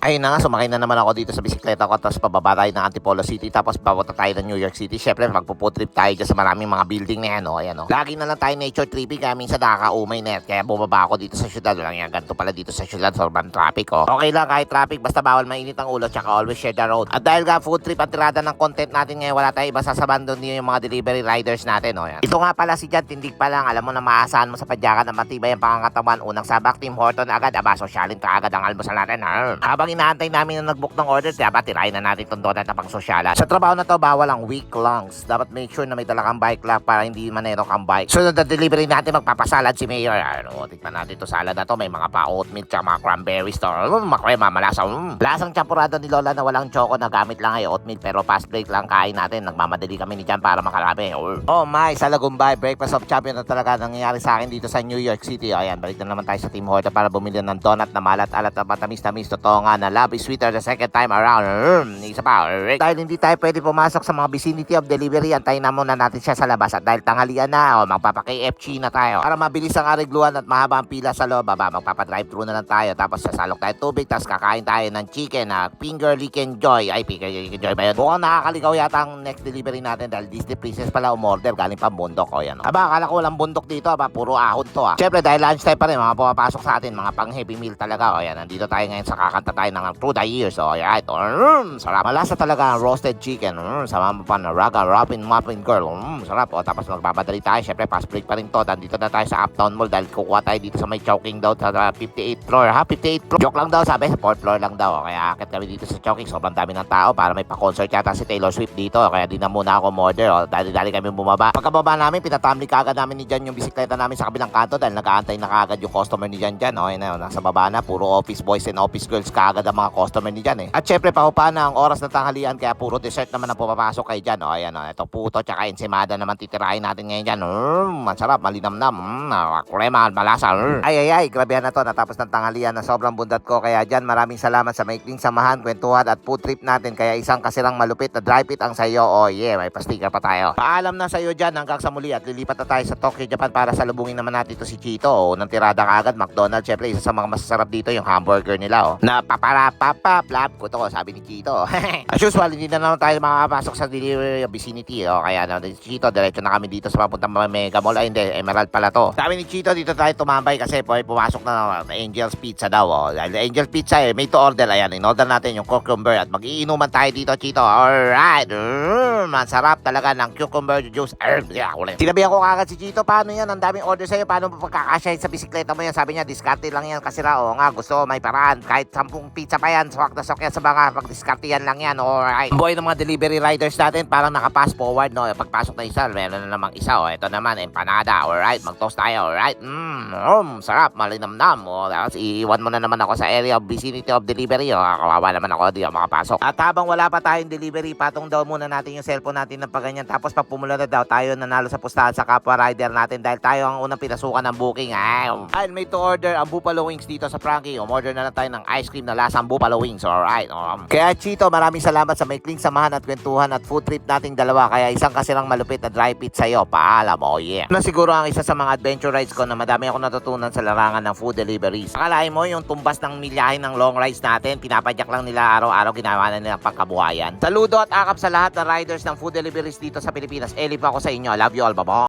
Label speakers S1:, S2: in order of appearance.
S1: Ayun na nga, sumakay na naman ako dito sa bisikleta ko tapos pababa tayo ng Antipolo City tapos babota tayo ng New York City. Syempre, magpo-food trip tayo dyan sa maraming mga building na yan, oh. Ayan, oh. Lagi na lang tayo nature tripping kaya minsan nakakaumay na yan. Kaya bumaba ako dito sa syudad. Walang yan, ganito pala dito sa syudad. Sobrang traffic, oh. Okay lang kahit traffic, basta bawal mainit ang ulo tsaka always share the road. At dahil nga food trip ang tirada ng content natin ngayon, wala tayo iba sasabahan doon yung mga delivery riders natin, oh. Yan. Ito nga pala si Jan, tindig pa lang. Alam mo na maasahan mo sa padyakan ng matibay ang pangangatawan. Unang sabak, Tim Horton agad. Aba, sosyalin ka agad ang almusal natin. Ha? Habang inaantay namin na nag-book ng order, dapat tirahin na natin itong donut na pang sosyalan. Sa trabaho na to, bawal ang weak lungs. Dapat make sure na may dala kang bike lock para hindi manero kang bike. Sunod na delivery natin, magpapasalad si Mayor. Ano, tikman natin to salad na to. May mga pa-oatmeal tsaka mga cranberries to. Mm, makrema, malasa. Mm. Lasang champurado ni Lola na walang choco na gamit lang ay oatmeal pero fast break lang kain natin. Nagmamadali kami ni Jan para makalabi. Oh my, sa Lagumbay, breakfast of champion na talaga nangyayari sa akin dito sa New York City. Ayan, balik na naman tayo sa Tim Hortons para bumili ng donut na malat-alat at matamis-tamis. Totoo nga na love is sweeter the second time around. Mm, isa pa. Dahil hindi tayo pwede pumasok sa mga vicinity of delivery, antayin na muna natin siya sa labas. At dahil tanghalian na, oh, magpapa-KFC na tayo. Para mabilis ang arigluhan at mahaba ang pila sa loob, baba, magpapa-drive-thru na lang tayo. Tapos sasalok tayo tubig, tapos kakain tayo ng chicken na finger lick and joy. Ay, finger lick and joy ba yun? Mukhang nakakaligaw yata ang next delivery natin dahil Disney Princess pala umorder galing pa bundok. O yan. oh. Aba, akala ko walang bundok dito. Aba, puro ahon to ah. Siyempre, dahil lunchtime pa rin, mga pumapasok sa atin, mga pang heavy meal talaga. O yan, nandito tayo ngayon sa kakanta tayo ng Through the Years. O yan, ito. Mm, sarap. Malasa talaga ang roasted chicken. Mm, sama mo pa na raga, Robin, Muffin Girl. Mm, sarap. O, tapos magbabatali tayo. Siyempre, fast break pa rin to. Nandito na tayo sa Uptown Mall dahil kukuha tayo dito sa may Chowking daw sa uh, 58th floor. Ha? 58th floor. Joke lang daw, sabi. 4th floor lang daw. O, Kaya akit kami dito sa Chowking. Sobrang dami ng tao para may pa-concert yata si Taylor Swift dito. Kaya di na muna ako order. O, dali-dali kami bumaba. Pagkababa namin, pinatamli kagad namin ni Jan yung bisikleta namin sa kabilang kanto dahil nag-aantay na kagad yung customer ni Jan dyan. O, yun na, nasa baba na. Puro office boys and office girls kagad ang mga customer ni Jan eh. At syempre, pahupa na ang oras ng tanghalian kaya puro dessert naman ang pumapasok kay Jan. O, ayan o. Ito puto tsaka ensimada naman titirahin natin ngayon dyan. Mm, masarap, malinamnam. Mm, ah, krema, malasa. Mm. Ay, ay, ay. Grabehan na to. Natapos ng tanghalian na sobrang bundat ko. Kaya dyan, maraming salamat sa maikling samahan, kwentuhan at food trip natin. Kaya isang kasirang malupit na dry fit ang sayo. Oh yeah, may pastika pa tayo. Paalam na sa'yo dyan hanggang sa muli at lilipat na tayo sa Tokyo, Japan para salubungin naman natin ito si Chito. Oh, nang tirada kaagad, McDonald's. Syempre, isa sa mga masasarap dito yung hamburger nila. Oh. Na papara papa plap ko to, sabi ni Chito. As usual, hindi na naman tayo makapasok sa delivery vicinity. Oh. Kaya na, si Chito, diretso na kami dito sa papuntang Mega Mall. Ay, hindi, Emerald pala to. Sabi ni Chito, dito tayo tumambay kasi po, pumasok na uh, Angel's Pizza daw. Oh. Dahil Angel's Pizza eh, may to order. Ayan, in-order natin yung cucumber at mag-iinuman tayo dito, Chito. Alright. Mm, masarap talaga ng cucumber juice. Er, yeah, ulit. Sinabihan ko kagad si Chito, paano yan? Ang daming order sa'yo. Paano pagkakasya sa bisikleta mo yan? Sabi niya, diskarte lang yan kasi raw. Nga, gusto, may paraan. Kahit sampung pizza pa yan, swak na swak yan sa mga pag-diskarte yan lang yan. Alright. Boy ng mga delivery riders natin, parang nakapass forward, no? Pagpasok na isa, meron na namang isa. Oh, ito naman, empanada. Alright, mag-toast tayo. Alright. Mmm, um, sarap, malinamnam. Oh, tapos iiwan mo na naman ako sa area of vicinity of delivery. Oh, kawawa naman ako, di ako makapasok. At habang wala pa tayong delivery, patong daw muna natin yung cellphone natin ng paganyan. Tapos pag pumula na daw, tayo nanalo sa pustahan sa kapwa rider natin dahil tayo ang unang pinasukan ng booking. Ay, I'll make to order ang Buffalo Wings dito sa Frankie. Umorder na lang tayo ng ice cream na lasang Buffalo Wings. Alright. Um, kaya Chito, maraming salamat sa maikling samahan at kwentuhan at food trip nating dalawa. Kaya isang kasirang malupit na dry fit sa'yo. Paalam. Oh yeah. Na siguro ang isa sa mga adventure rides ko na madami ako natutunan sa larangan ng food deliveries. Akalain mo yung tumbas ng milyahin ng long rides natin, pinapadyak lang nila araw-araw ginawa na nilang pangkabuhayan. Saludo at akap sa lahat ng riders ng food deliveries dito sa Pilipinas. Elip ako sa inyo. Love you all. Bye-bye.